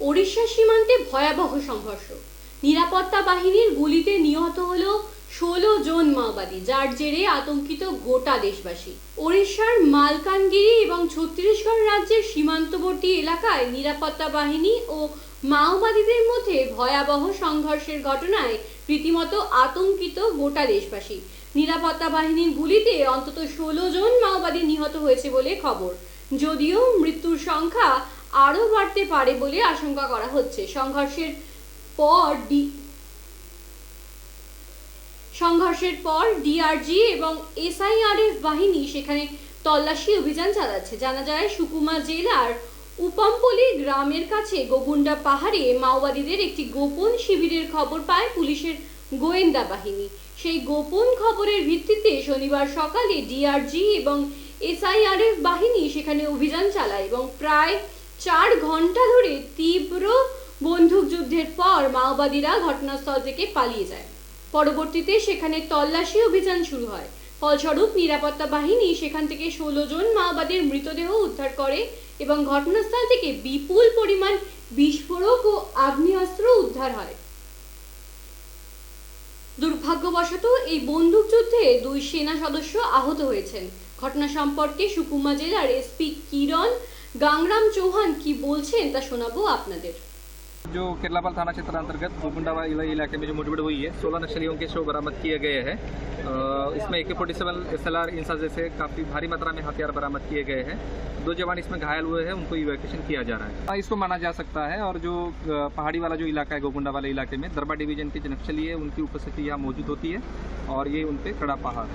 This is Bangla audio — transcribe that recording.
ওড়িশা সীমান্তে ভয়াবহ সংঘর্ষ। নিরাপত্তা বাহিনীর গুলিতে নিহত হলো ষোলো জন মাওবাদী, যার জেরে আতঙ্কিত গোটা দেশবাসী। ওড়িশার মালকানগিরি এবং ছত্তিশগড় রাজ্যের সীমান্তবর্তী এলাকায় নিরাপত্তা বাহিনী ও মাওবাদীদের মধ্যে ভয়াবহ সংঘর্ষের ঘটনায় রীতিমতো আতঙ্কিত গোটা দেশবাসী। নিরাপত্তা বাহিনীর গুলিতে অন্তত ষোলো জন মাওবাদী নিহত হয়েছে বলে খবর। যদিও মৃত্যুর সংখ্যা আরও বাড়তে পারে বলে আশঙ্কা করা হচ্ছে। সংঘর্ষের পর ডি সংঘর্ষের পর ডিআরজি এবং এসআইআরএফ বাহিনী সেখানে তল্লাশি অভিযান চালাচ্ছে। জানা যায়, সুকুমা জেলার উপামপলি গ্রামের কাছে গোগুন্ডা পাহাড়ে মাওবাদীদের একটি গোপন শিবিরের খবর পায় পুলিশের গোয়েন্দা বাহিনী। সেই গোপন খবরের ভিত্তিতে শনিবার সকালে ডিআরজি এবং এসআইআরএফ বাহিনী সেখানে অভিযান চালায় এবং প্রায় চার ঘণ্টা ধরে তীব্র বন্দুকযুদ্ধের পর মাওবাদীরা ঘটনাস্থল থেকে পালিয়ে যায়। পরবর্তীতে সেখানে তল্লাশি অভিযান শুরু হয়। ফলস্বরূপ নিরাপত্তা বাহিনী সেখান থেকে ষোলো জন মাওবাদীর মৃতদেহ উদ্ধার করে এবং ঘটনাস্থল থেকে বিপুল পরিমাণ বিস্ফোরক ও আগ্নেয়াস্ত্র উদ্ধার হয়। দুর্ভাগ্যবশত এই বন্দুকযুদ্ধে দুই সেনা সদস্য আহত হয়েছেন। ঘটনা সম্পর্কে সুকুমা জেলার এসপি কিরণ গাংরাম চৌহান কি বলছেন তা শোনাবো আপনাদের जो केरलापाल थाना क्षेत्र अंतर्गत गोकुंडा इला- इलाके में जो मुठभेड़ हुई है सोलह नक्सलियों के शव बरामद किए गए हैं अ, इसमें A K forty seven S L R INSAS जैसे काफ़ी भारी मात्रा में हथियार बरामद किए गए हैं दो जवान इसमें घायल हुए हैं उनको इवैक्यूएशन किया जा रहा है हाँ, इसको माना जा सकता है और जो अ, पहाड़ी वाला जो इलाका है गोकुंडा वाले इलाके में दरबा डिवीजन के जो नक्सली है उनकी उपस्थिति यहाँ मौजूद होती है और ये उन पर कड़ा पहाड़